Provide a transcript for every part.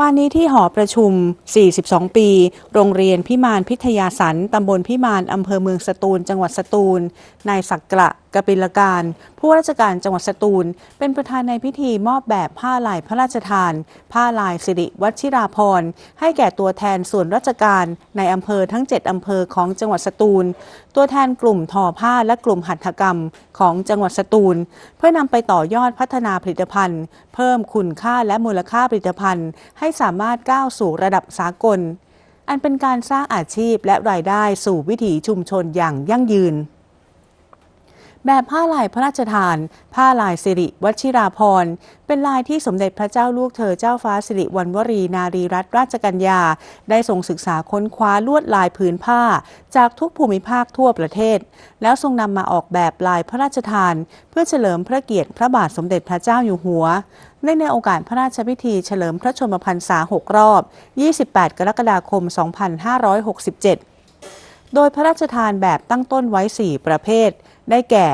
วันนี้ที่หอประชุม 42 ปี โรงเรียนพิมานพิทยาสัน ตำบลพิมาน อำเภอเมืองสตูล จังหวัดสตูล นายศักกระ กบิลการ ผู้ว่าราชการจังหวัดสตูล เป็นประธานในพิธีมอบแบบผ้าลายพระราชทาน ผ้าลายสิริวัชิราพรให้แก่ตัวแทนส่วนราชการในอำเภอทั้ง 7 อำเภอของจังหวัดสตูล ตัวแทนกลุ่มทอผ้าและกลุ่มหัตถกรรมของจังหวัดสตูล เพื่อนำไปต่อยอดพัฒนาผลิตภัณฑ์ เพิ่มคุณค่าและมูลค่าผลิตภัณฑ์ ให้สามารถก้าวสู่ระดับสากล อันเป็นการสร้างอาชีพและรายได้สู่วิถีชุมชนอย่างยั่งยืน แบบผ้าลายพระราชทาน ผ้าลายสิริวชิราพรณ์เป็นลายที่สมเด็จพระเจ้าลูกเธอเจ้าฟ้าสิริวัณวรีนารีรัตนราชกัญญา ได้ทรงศึกษาค้นคว้าลวดลายผืนผ้า จากทุกภูมิภาคทั่วประเทศ แล้วทรงนำมาออกแบบลายพระราชทาน เพื่อเฉลิมพระเกียรติพระบาทสมเด็จพระเจ้าอยู่หัวในในโอกาสพระราชพิธีเฉลิมพระชนมพรรษา 6 รอบ 28 กรกฎาคม 2567 โดยพระราชทานแบบตั้งต้นไว้ 4 ประเภท ได้แก่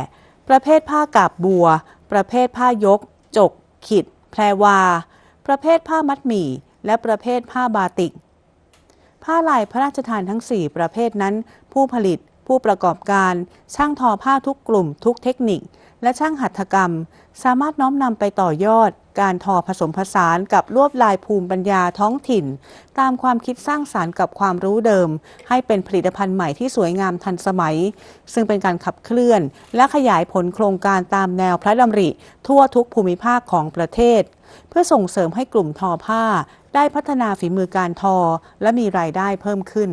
ประเภทผ้ากาบบัว ประเภทผ้ายก จก ขิด แพรวา ประเภทผ้ามัดหมี่ และประเภทผ้าบาติก ผ้าลายพระราชทานทั้ง 4 ประเภทนั้น ผู้ผลิต ผู้ประกอบการช่างทอผ้าทุกกลุ่ม ทุกเทคนิค และช่างหัตถกรรม สามารถน้อมนำไปต่อยอด การทอผสมผสานกับลวดลายภูมิปัญญาท้องถิ่น ตามความคิดสร้างสารรค์กับความรู้เดิม ให้เป็นผลิตภัณฑ์ใหม่ที่สวยงามทันสมัย ซึ่งเป็นการขับเคลื่อน และขยายผลโครงการตามแนวพระดำริ ทั่วทุกภูมิภาคของประเทศ เพื่อส่งเสริมให้กลุ่มทอผ้า ได้พัฒนาฝีมือการทอ และมีรายได้เพิ่มขึ้น